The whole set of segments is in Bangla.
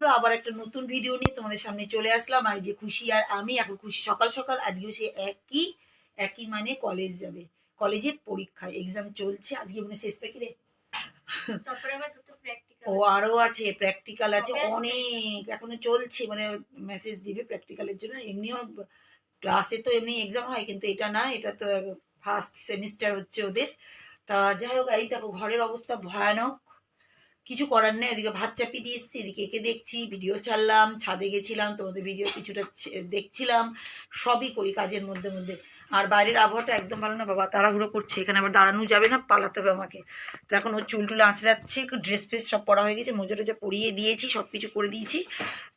আবার একটা নতুন ভিডিও নিয়ে তোমাদের সামনে চলে আসলাম। আর যে খুশি আর আমি এখন খুশি সকাল সকাল আজকেও সে একই একই মানে কলেজ যাবে। কলেজের পরীক্ষা এক্সাম চলছে আজকে মানে শেষটা কি রে? তারপরে আবার দুটো ও আরও আছে প্র্যাকটিক্যাল আছে অনেক এখনও চলছে মানে মেসেজ দিবে প্র্যাকটিক্যালের জন্য। এমনিও ক্লাসে তো এমনি এক্সাম হয় কিন্তু এটা না এটা তো ফার্স্ট সেমিস্টার হচ্ছে ওদের। তা যাই হোক এই দেখো ঘরের অবস্থা ভয়ানক। কিছু করার নেই, এদিকে ভাত চাপিয়ে দিয়ে এদিকে একে দেখছি ভিডিও ছাড়লাম, ছাদে গেছিলাম, তোমাদের ভিডিও কিছুটা দেখছিলাম, সবই করি কাজের মধ্যে মধ্যে। আর বাইরের আবহাওয়াটা একদম ভালো না, বাবা তাড়াহুড়ো করছে, এখানে আবার দাঁড়ানো যাবে না, পালাতে হবে আমাকে। তো এখন ওর চুল টুল আঁচড়াচ্ছে ড্রেস ফ্রেস সব পরা হয়ে গেছে, মোজা টোজা পরিয়ে দিয়েছি সব কিছু করে দিয়েছি।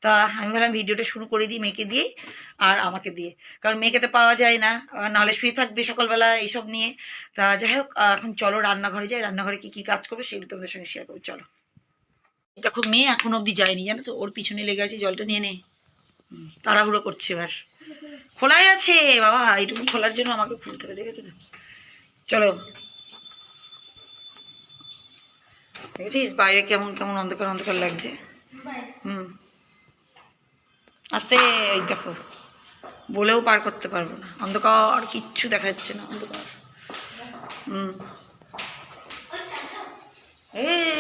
তা আমি ভাবলাম ভিডিওটা শুরু করে দিই মেয়েকে দিয়ে, আর আমাকে দিয়ে। কারণ মেয়েকে তো পাওয়া যায় না নাহলে শুয়ে থাকবে সকালবেলা এইসব নিয়ে। তা যাই হোক এখন চলো রান্নাঘরে যাই, রান্নাঘরে কি কি কাজ করবে সেগুলো তোমাদের সঙ্গে শেয়ার করব, চলো। দেখো মেয়ে এখন অবধি যায়নি, জানো তো? ওর পিছনে লেগে আছে জলটা, নিয়ে নে। তাড়াহুড়ো করছে এবার। খোলাই আছে, বাবা, এইটুকু খোলার জন্য আমাকে খুলতে হবে, দেখেছ তো? চলো। দেখেছিস? বাইরে কেমন কেমন অন্ধকার অন্ধকার লাগছে। হুম। আস্তে, এই দেখো। বলেও পার করতে পারব না। অন্ধকার, কিচ্ছু দেখা যাচ্ছে না, অন্ধকার। হুম। এই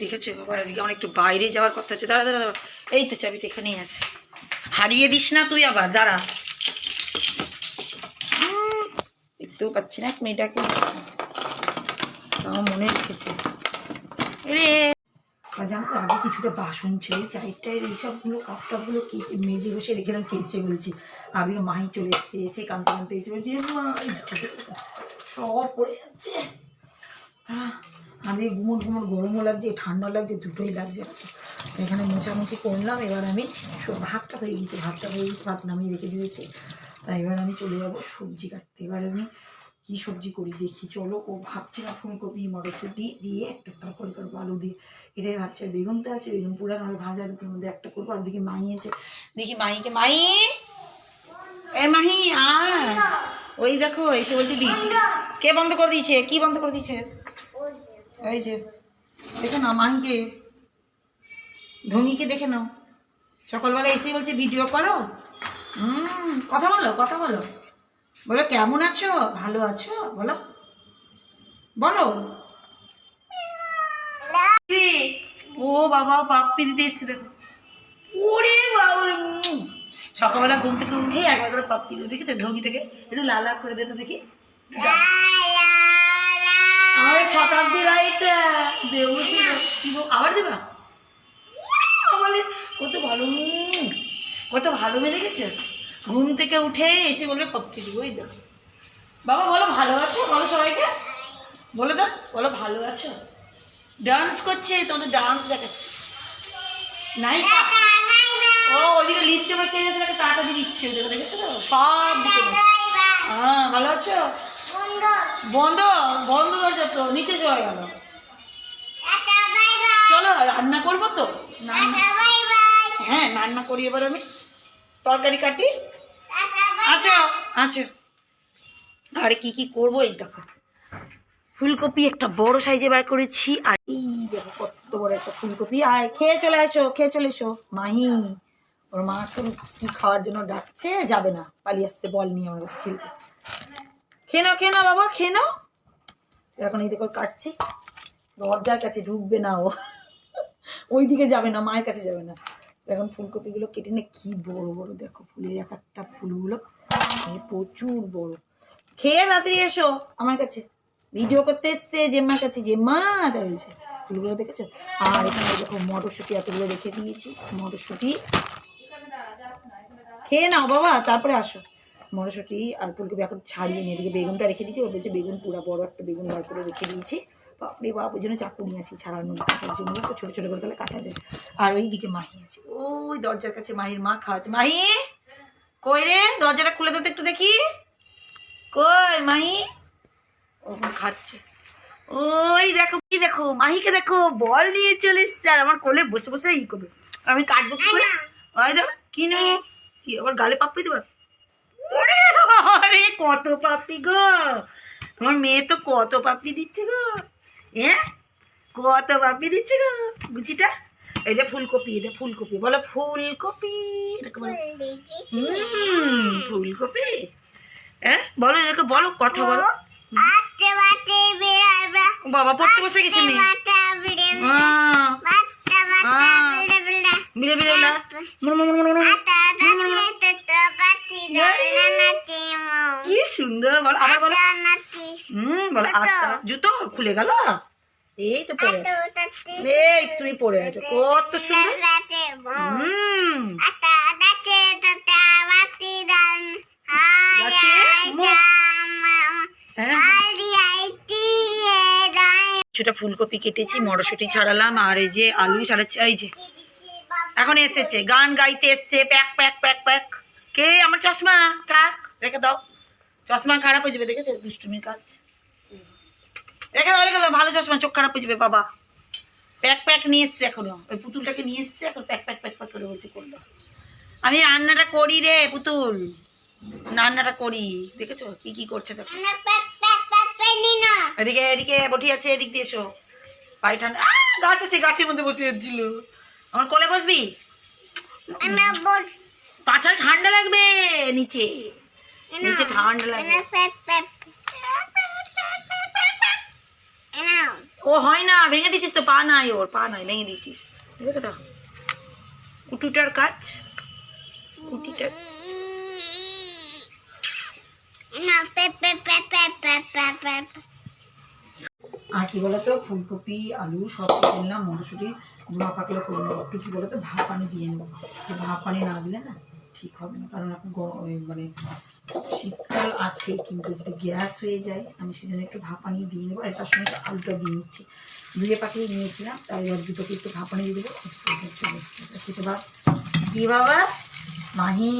দেখেছ বাবা আজকে আমার একটু বাইরে যাওয়ার কথা আছে। দাঁড়া দাঁড়া দাঁড়া। এই তো চাবিটা এখানেই আছে। হারিয়ে দিস না তুই আবার, দাঁড়া। দেখতেও পাচ্ছি না মেয়েটাকে। আমার মনে রেখেছে। রে জানতো আগে কিছুটা বাসন ছিল চায়ের টায়ের এইসবগুলো কাপ টাপগুলো কেচে, মেজে বসে রেখে দিলাম কেচে বলছি। দিকে মাহি চলে এসছে, এসে কানতে কানতে এসে বলছি মা সব পড়ে যাচ্ছে। তা আজকে গুমোট গুমোট গরমও লাগছে ঠান্ডা লাগছে, দুটোই লাগছে। এখানে মোছামুছি করলাম, এবার আমি ভাতটা হয়ে গেছে, ভাতটা হয়ে গেছে, ভাত নামিয়ে রেখে দিয়েছে। তাই এবার আমি চলে যাব সবজি কাটতে। এবার আমি কি সবজি করি দেখি, চলো, ও ভাবছে না ফুলকপি, মটরশুঁটি দিয়ে একটা তরকারি করব, আলু দিয়ে। এটাই ভাবছে, আর বেগুন তো আছে, বেগুন পুরা নাহলে ভাজা দুটোর মধ্যে একটা করব। আর দেখি মাই আছে, দেখি মাইকে, মাই! এ মাহি, আয়। ওই দেখো, এসে বলছে কে বন্ধ করে দিয়েছে? কি বন্ধ করে দিয়েছে? এই যে, দেখে না মাহিকে ঢঙ্গিকে দেখে নাও। সকালবেলা এসে বলছে, ভিডিও করো? কথা বলো কথা বলো। বলো, কেমন আছো? ভালো আছো? বলো। বলো। ও বাবা পাপ্পি দিতে এসছে দেখো। ওরে বাবা। সকালবেলা ঘুম থেকে উঠে একবার করে পাপ্পি দেখেছ ঢঙ্গি থেকে একটু লাল করে দিতে দেখি। শতাব্দী রাইটা দেবো আবার দেবা? বাবারে, কত ভালো কত ভালো মেয়ে দেখেছ? ঘুম থেকে উঠে এসে বলে পপ্পি দিব ওই দেখো বাবা বলো ভালো আছো? বলো সবাইকে। বলো তো বলো ভালো আছো? ডান্স করছে তোমাদের ডান্স দেখাচ্ছে। নাই ও ওদিকে লিফটে আবার কে গেছে টাটা দিয়ে দিচ্ছে। ওদিকে দেখেছ তো? সব দিকে হ্যাঁ ভালো আছো? বন্ধ বন্ধ দরজা তো নিচে চলে গেল। চলো রান্না করব তো? হ্যাঁ রান্না করি এবার আমি। তরকারি কাটি? আচ্ছা আচ্ছা। আর কি কি করব? এই দেখো। ফুলকপি একটা বড় সাইজে বার করেছি আর এই দেখো কত বড় একটা ফুলকপি। আয় খেয়ে চলে এসো খেয়ে চলে এসো। মাহি ওর মা কি খাওয়ার জন্য ডাকছে? যাবে না। পালিয়ে আসছে বল নিয়ে আমার কাছে খেলতে। খেয়ে নাও খেয়ে নাও বাবা খেয়ে নাও এখন এই দেখো কাটছি। দরজার কাছে ঢুকবে না ও। ওই দিকে যাবে না, মায়ের কাছে যাবে না। এখন ফুলকপিগুলো কেটে নে, কি বড় বড়। দেখো ফুলের এক একটা ফুলগুলো প্রচুর বড়। খেয়ে তাড়াতাড়ি এসো আমার কাছে। ভিডিও করতে এসছে জেম্মার কাছে। জেম্মা বলছে। ফুলগুলো দেখেছ? আর এখানে দেখো মটরশুঁটি এতগুলো রেখে দিয়েছি। মটরশুঁটি। খেয়ে নাও বাবা, তারপরে আসো। মটরশুঁটি আর ফুলকপি এখন ছাড়িয়ে নিয়ে এদিকে বেগুনটা রেখে দিয়েছি। ওর বলছে বেগুন পুরা বড় একটা বেগুন বার করে রেখে দিয়েছি। বাপরে বাপ ওই জন্য চাকু নিয়ে আসি ছাড়ানোর কাটার জন্য। তো ছোটো ছোটো করে তাহলে কাটা যায়। আর ওই দিকে মাহি আছে। ওই দরজার কাছে মাহির মা খাওয়াচ্ছে মাহি কই রে? দরজাটা খুলে দিতে একটু দেখি। কই মাহি? ওরকম খাচ্ছে। ওই দেখো কি দেখো মাহিকে দেখো বল নিয়ে চলে এসছে। আর আমার কোলে বসে বসে ই করবে। আমি কাটবো কি করে? ওই দেখো কি কি আবার গালে পাপ্পি দেবো ওরে আরে কত পাপ্পি গো। আমার মেয়ে তো কত পাপ্পি দিচ্ছে গো। হ্যাঁ কত পাপ্পি দিচ্ছে গো গুচিটা? এই যে ফুলকপি এটা ফুলকপি বলো ফুলকপি হুম ফুলকপি। হ্যাঁ বলো এদেরকে বলো কথা বলো। বাবা পড়তে বসে গেছে মেয়ে। বিড়ে বিড়ে। কি সুন্দর বলো আবার বলো। হুম বলো আটটা। জুতো খুলে গেল? এই তো পড়ে আছো। এই তুমি পড়ে আছো। কত সুন্দর। হুম। হ্যাঁ। কিছুটা ফুলকপি কেটেছি মটরশুঁটি ছাড়ালাম আর এই যে আলু ছাড়াচ্ছি এই যে। এখন এসেছে গান গাইতে এসছে প্যাক প্যাক প্যাক প্যাক। কে? আমার চশমা? থাক রেখে দাও। চশমা খারাপ হয়ে যাবে দেখেছ? দুষ্টুমির কাজ। রেখে দাও রেখে দাও ভালো চশমা চোখ খারাপ হয়ে যাবে বাবা। প্যাক প্যাক নিয়ে এসছে এখনও। ওই পুতুলটাকে নিয়ে এসছে এখন প্যাক প্যাক প্যাক প্যাক করে বলছে করল। আমি রান্নাটা করি রে পুতুল। রান্নাটা করি। দেখেছ? কি কি করছে দেখো। এদিকে এদিকে বটি আছে এদিক দিয়ে এসো। পায়ে ঠান্ডা গাছ আছে গাছের মধ্যে বসে যাচ্ছিল আমার কোলে বসবি? পাছায় ঠান্ডা লাগবে নিচে নিচে ঠান্ডা লাগবে ও হয় না ভেঙে দিছিস তো পা নাই ওর পা নাই ভেঙে দিয়েছিস ঠিক আছে তো কুটুটার কাজ কুটিটার আর কি বলতো ফুলকপি আলু সব দিলাম মটরশুঁটি ধোয়া পাকলে করে নেব একটু কি বলতো ভাপ পানি দিয়ে নেব তো ভাপ পানি না দিলে না ঠিক হবে না। কারণ ওই মানে শীতকাল আছে, কিন্তু যদি গ্যাস হয়ে যায়, আমি সেজন্য একটু ভাপ পানি দিয়ে নেব। আর তার সঙ্গে আলুটা দিয়ে নিচ্ছি। ধুয়ে পাকিয়ে নিয়েছিলাম, তাই এবার দুটোকে একটু ভাপ পানি দিয়ে দেবো খেতে কি বাবা? মাহি।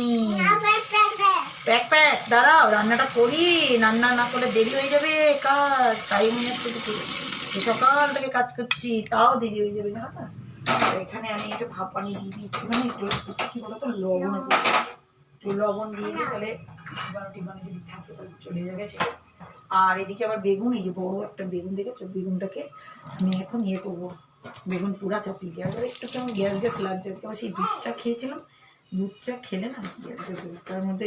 প্যাক প্যাক, দাঁড়াও, রান্নাটা করি। রান্না না করলে দেরি হয়ে যাবে কাজ। টাইম হচ্ছে দুটো সকাল থেকে কাজ করছি, তাও দেরি হয়ে যাবে তো এখানে আমি একটু ভাপ পানি দিয়ে দিচ্ছি মানে একটু কি বলতো, লবণ। একটু লবণ দিয়ে তাহলে টিবানো টিবানো যদি থাকে তাহলে চলে যাবে সেটা আর এদিকে আবার বেগুন, এই যে বড় একটা বেগুন দেখেছ? বেগুনটাকে আমি এখন ইয়ে করব। বেগুন পুরা চাপিয়ে দিয়ে। আবার একটু কেমন গ্যাস গ্যাস লাগছে। আজকে আবার সেই দুধ চা খেয়েছিলাম। দুধ চা খেলে না গ্যাস গ্যাস গ্যাস। তার মধ্যে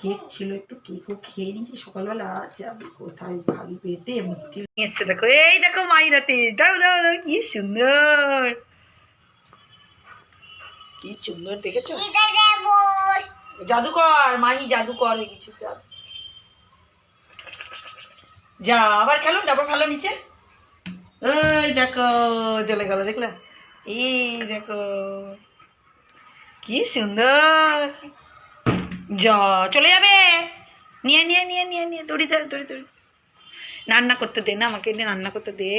কেক ছিল, একটু কেকও খেয়ে নিয়েছি। সকালবেলা আর যাবে কোথায়? খালি পেটে মুশকিল। এসছে দেখো। এই দেখো মাইরাতে। দাও দাও দাও কি সুন্দর। কি সুন্দর দেখেছ? জাদুকর মাহি জাদুকর হয়ে গেছে যা আবার খেলো আবার ভালো নিচে। ওই দেখো চলে গেল দেখলা? এই দেখো কি সুন্দর। যা চলে যাবে। নিয়ে নিয়ে নিয়ে নিয়ে নিয়ে দড়ি ধরে দড়ি দড়ি। রান্না করতে দে না আমাকে রান্না করতে দে।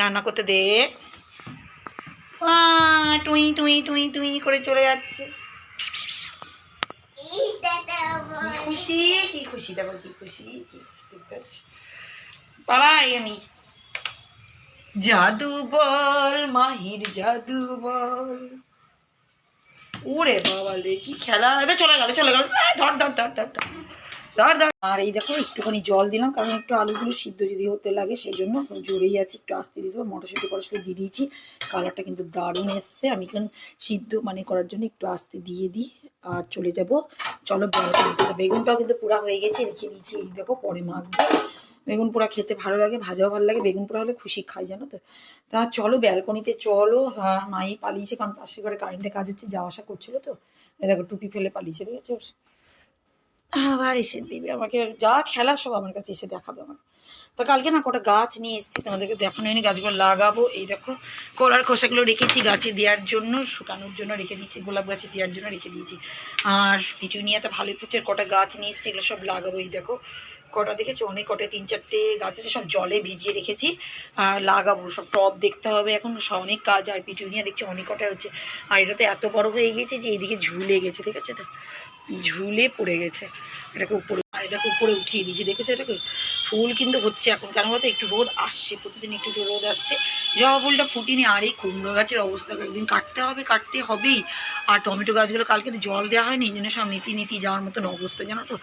রান্না করতে দে। টুই টুই টুই টুই করে চলে যাচ্ছে। খুশি, কি খুশি, দেখো কি খুশি কি খুশি দেখতে পাচ্ছি। পালাই আমি। জাদু বল, মাহির জাদু বল। ওরে বাবা লে কি খেলা। চলে গেল চলে গেল। ধর ধর ধর ধর ধর। আর এই দেখো, একটুখানি জল দিলাম, কারণ একটু আলুগুলো সিদ্ধ যদি হতে লাগে সেই জন্য জোরেই আছে, একটু আস্তে দিয়ে দেবো। মটরশুঁটি ফটরশুঁটি দিয়ে দিয়েছি, কালারটা কিন্তু দারুণ এসছে। আমি এখন সিদ্ধ মানে করার জন্য একটু আস্তে দিয়ে দিই, আর চলে যাব। চলো বেগুনটাও কিন্তু পুরা হয়ে গেছে, রেখে দিয়েছি, এই দেখো, পরে মাখবো। বেগুন পোড়া খেতে ভালো লাগে, ভাজাও ভালো লাগে, বেগুন পোড়া হলে খুশি খাই, জানো তো? তা চলো, ব্যালকনিতে চলো হ্যাঁ মাই পালিয়েছে, কারণ পাশে ঘরে কারেন্টের কাজ হচ্ছে, যাওয়া আসা করছিল তো। দেখো, টুপি ফেলে পালিয়েছে, ঠিক আছে? আবার এসে দিবে আমাকে। যা খেলা সব আমার কাছে এসে দেখাবে আমাকে। তো কালকে না কটা গাছ নিয়ে এসেছি, তোমাদেরকে দেখানো হয়নি, গাছগুলো লাগাবো। এই দেখো, কলার খোসাগুলো রেখেছি গাছে দেওয়ার জন্য, শুকানোর জন্য রেখে দিয়েছি, গোলাপ গাছে দেওয়ার জন্য রেখে দিয়েছি। আর পিটুনিয়াতে ভালোই ফুচের কটা গাছ নিয়ে এসেছি, এগুলো সব লাগাবো, এই দেখো। কটা দেখেছ? অনেক কটা, তিন চারটে গাছ আছে, সব জলে ভিজিয়ে রেখেছি। আর লাগাবো, সব টব দেখতে হবে এখন অনেক কাজ, আর পিটুনিয়া দেখছি অনেক কটা হচ্ছে। আর এটা তো এত বড় হয়ে গেছে যে এইদিকে ঝুলে গেছে, ঠিক আছে তো? ঝুলে পড়ে গেছে। এটাকে উপরে এটাকে উপরে উঠিয়ে দিয়েছি, দেখেছ এটাকে? ফুল কিন্তু হচ্ছে এখন। কেন বলতো? একটু রোদ আসছে, প্রতিদিন একটু একটু রোদ আসছে। জবা ফুলটা ফুটিনি, আর এই কুমড়ো গাছের অবস্থা একদিন কাটতে হবে, কাটতে হবেই। আর টমেটো গাছগুলো কালকে তো জল দেওয়া হয়নি, এই জন্য সব নীতি নীতি যাওয়ার মতন অবস্থা, জানো তো?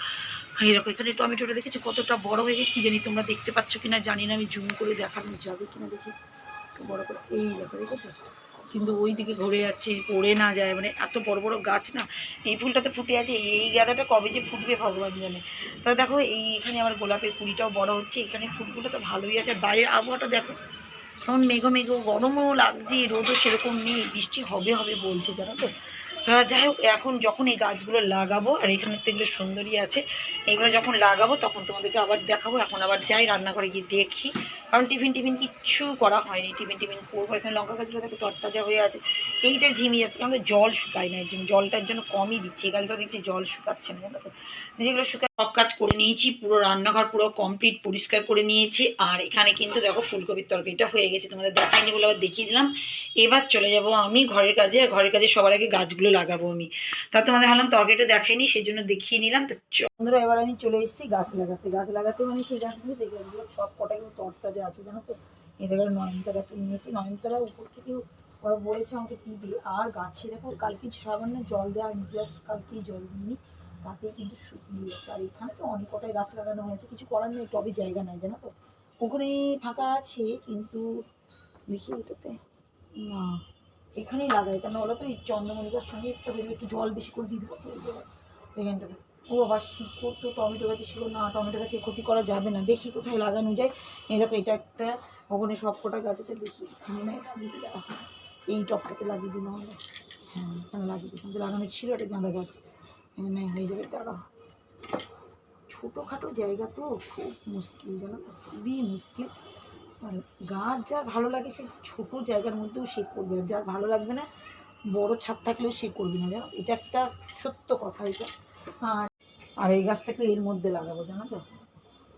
এই দেখো, এখানে টমেটোটা দেখেছ? কতটা বড় হয়ে গেছে, কি জানি তোমরা দেখতে পাচ্ছ কিনা, জানি না, আমি জুম করে দেখানো যাবে কিনা দেখি। বড় করে, এই দেখো, দেখেছ? কিন্তু ওই দিকে ঘুরে যাচ্ছে, পড়ে না যায় মানে এত বড় বড় গাছ না, এই ফুলটাতে ফুটে আছে, এই গাঁদাটা কবে যে ফুটবে ভগবান জানে। তবে দেখো, এই এখানে আবার গোলাপের কুড়িটাও বড় হচ্ছে, এখানে ফুলগুলো তো ভালোই আছে বাইরের আবহাওয়াটা দেখো এখন মেঘো মেঘো, গরমও লাগছে, রোদও সেরকম নেই, বৃষ্টি হবে হবে বলছে, জানো তো। তা যাই হোক, এখন যখন এই গাছগুলো লাগাবো, আর এখানে তো এগুলো সুন্দরই আছে, এগুলো যখন লাগাবো, তখন তোমাদেরকে আবার দেখাবো, এখন আবার যাই রান্নাঘরে গিয়ে দেখি। কারণ টিফিন টিফিন কিচ্ছু করা হয়নি। টিফিন টিফিন করব, এখানে লঙ্কা গাছগুলো দেখো তরতাজা হয়ে আছে। এইটা ঝিমিয়ে যাচ্ছে কারণ জল শুকায় না, এর জন্য, জলটার জন্য কমই দিচ্ছে। এখানটা দেখছি জল শুকাচ্ছে না যেগুলো শুকায় সব কাজ করে নিয়েছি, পুরো রান্নাঘর পুরো কমপ্লিট পরিষ্কার করে নিয়েছি। আর এখানে কিন্তু দেখো ফুলকপির তরকারিটা হয়ে গেছে, তোমাদের দেখাইনি বলে আবার দেখিয়ে দিলাম। এবার চলে যাব আমি ঘরের কাজে, আর ঘরের কাজে সবার আগে গাছগুলো লাগাবো আমি। তা তোমাদের ভাবলাম তরকারিটা দেখাইনি সেই জন্য দেখিয়ে নিলাম। তো চ- বন্ধুরা, এবার আমি চলে এসেছি গাছ লাগাতে। গাছ লাগাতে মানে সেই গাছগুলো সেই গাছগুলো সব কটাই তরতাজা আছে, জানো তো? এদের নয়নতারা একটা নিয়েছি। নয়নতলা উপর থেকে ওরা বলেছে আমাকে দিবি। আর গাছে দেখো, কালকে সামান্য জল দেওয়া হয়নি জাস্ট কালকেই জল দিইনি। তাতে কিন্তু শুকিয়ে আর এখানে তো অনেক কটাই গাছ লাগানো হয়েছে। কিছু করার নেই টবে জায়গা নাই, জানো তো? ওখানে ফাঁকা আছে, কিন্তু দেখি এটাতে না, এখানেই লাগাই। কারণ ওরা তো এই চন্দ্রমল্লিকার সঙ্গে একটু ভেবে একটু জল বেশি করে দিয়ে দেবো এখানটাতে। ও আবার শিকড় তো টমেটো গাছে ছিল না, টমেটো গাছে ক্ষতি করা যাবে না। দেখি কোথায় লাগানো যায়। এই দেখো, এটা একটা, ওখানে সব কটা গাছ আছে, দেখি এখানে না লাগিয়ে এখন এই টপটাতে লাগিয়ে দিলে হবে হ্যাঁ এখানে লাগিয়ে দিই। কিন্তু লাগানো ছিল একটা গাঁদা গাছ। এখানে হয়ে যাবে তারা ছোটোখাটো জায়গা তো, খুব মুশকিল, জানো তো? খুবই মুশকিল। আর গাছ যার ভালো লাগে, সে ছোটো জায়গার মধ্যেও সে করবে। আর যার ভালো লাগবে না, বড় ছাদ থাকলেও সে করবে না, জানো? এটা একটা সত্য কথা, এটা। আর আর এই গাছটাকে এর মধ্যে লাগাবো, জানো তো?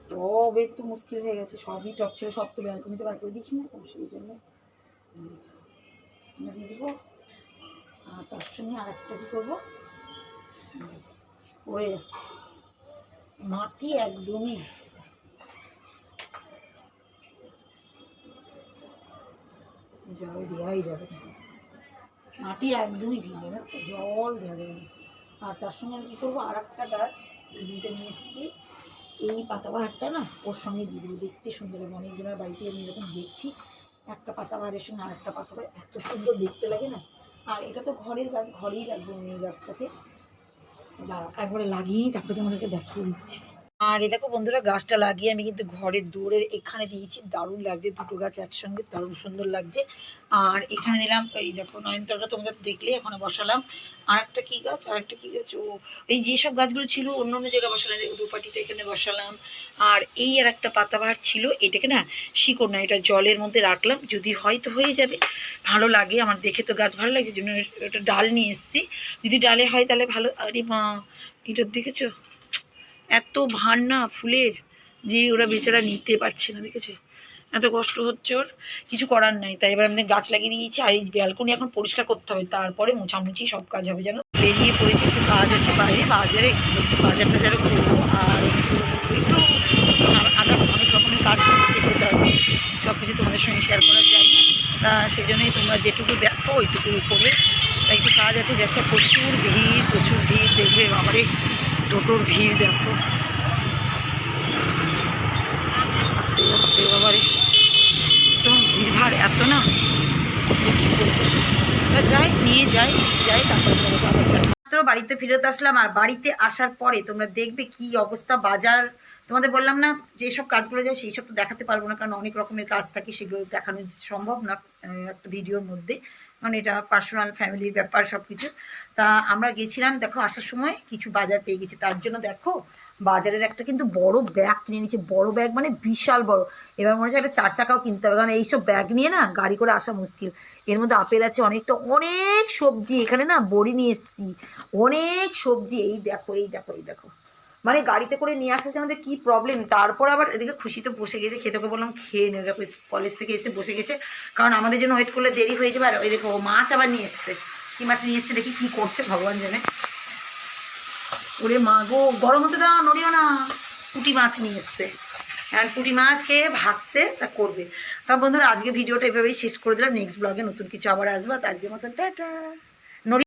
সব একটু মুশকিল হয়ে গেছে, সবই টপ ছিল সব তো ব্যালকনিতে বার করে দিচ্ছি না তো, সেই জন্য। দিয়ে দেবো। আর তার সঙ্গে আর একটা কী করব? পড়ে যাচ্ছে মাটি একদমই। জল দেওয়াই যাবে না। মাটি একদমই ভিজে না জল দেওয়া যাবে না। আর তার সঙ্গে আমি কী করব? আর একটা গাছ, এই যেটা নিয়ে এসেছি। এই পাতাবাহারটা না ওর সঙ্গে দিয়ে দেবো। দেখতে সুন্দর হবে অনেকজনের বাড়িতে আমি এরকম দেখছি। একটা পাতাবাহারের সঙ্গে আর একটা পাতাবাহার এত সুন্দর দেখতে লাগে না। আর এটা তো ঘরের গাছ, ঘরেই রাখব আমি এই গাছটাকে। দাঁড়া একবারে লাগিয়ে তারপরে তোমাদেরকে দেখিয়ে দিচ্ছি। আর এ দেখো বন্ধুরা, গাছটা লাগিয়ে আমি কিন্তু ঘরের দৌড়ের এখানে দিয়েছি। দারুণ লাগছে, দুটো গাছ একসঙ্গে, দারুণ সুন্দর লাগছে। আর এখানে দিলাম এই দেখো নয়নতারাটা তোমরা দেখলে, এখন বসালাম। আর একটা কী গাছ? আর একটা কী গাছ? ও, এই যেসব গাছগুলো ছিল, অন্য অন্য জায়গায় বসালাম দুপাটিটা এখানে বসালাম। আর এই আর একটা পাতাবাহার ছিল, এটাকে না শিকড় না, এটা জলের মধ্যে রাখলাম। যদি হয় তো হয়ে যাবে, ভালো লাগে, আমার দেখে তো গাছ ভালো লাগছে জন্য একটা ডাল নিয়ে এসেছি। যদি ডালে হয় তাহলে ভালো, আরে মা, এটা দেখেছ? এত ভার না ফুলের যে ওরা বেচারা নিতে পারছে না, দেখেছে? এত কষ্ট হচ্ছে ওর, কিছু করার নাই। তাই এবার আমি গাছ লাগিয়ে দিয়েছি আর এই ব্যালকনি এখন পরিষ্কার করতে হবে। তারপরে মোছামুছি সব কাজ হবে যেন বেরিয়ে পড়েছি, একটু কাজ আছে বাইরে, বাজারে একটু বাজার টাজারে করব, আর একটু আদার্স অনেক রকমের কাজ করছে করতে সব কিছু তোমাদের সঙ্গে শেয়ার করা যায় না। তা সেই জন্যই তোমরা যেটুকু দেখো ওইটুকু করবে তাই একটু কাজ আছে, যাচ্ছে প্রচুর ভিড় প্রচুর ভিড়, দেখবে বাবারে। টোটোর ভিড়, দেখো। আস্তে আস্তে, বাবারে। একদম ভিড় ভাড় এত না? তা যাই, নিয়ে যাই যাই, তারপরে বাড়িতে ফেরত আসলাম আর বাড়িতে আসার পরে তোমরা দেখবে কি অবস্থা, বাজার। তোমাদের বললাম না, যেসব কাজগুলো যায় সেই সব তো দেখাতে পারব না, কারণ অনেক রকমের কাজ থাকে, সেগুলো দেখানো সম্ভব না একটা ভিডিওর মধ্যে। কারণ এটা পার্সোনাল ফ্যামিলির ব্যাপার সব কিছু তা আমরা গেছিলাম, দেখো আসার সময় কিছু বাজার পেয়ে গেছি। তার জন্য দেখো বাজারের একটা কিন্তু বড় ব্যাগ কিনে নিয়েছে বড় ব্যাগ মানে বিশাল বড়। এবার মনে হচ্ছে একটা চার চাকাও কিনতে হবে। কারণ এইসব ব্যাগ নিয়ে না গাড়ি করে আসা মুশকিল। এর মধ্যে আপেল আছে, অনেকটা, অনেক সবজি এখানে না বড়ি নিয়ে এসেছি। অনেক সবজি, এই দেখো এই দেখো এই দেখো। মানে গাড়িতে করে নিয়ে আসা যে আমাদের কী প্রবলেম তারপর আবার এদিকে খুশিতে বসে গেছে। খেতে ওকে বললাম, খেয়ে নেবে কলেজ থেকে এসে বসে গেছে। কারণ আমাদের জন্য ওয়েট করলে দেরি হয়ে যাবে। আর ওই দেখো মাছ আবার নিয়ে এসছে। কী মাছ নিয়ে এসছে দেখি কি করছে ভগবান জানে। ওরে মা গো, গরম হতে দাও, নড়িও না। পুঁটি মাছ নিয়ে এসছে। আর পুঁটি মাছ খেয়ে ভাসছে, তা করবে। তা বন্ধুরা, আজকে ভিডিওটা এভাবেই শেষ করে দিলাম। নেক্সট ব্লগে নতুন কিছু আবার আসব। তার আজকের মতন, টাটা।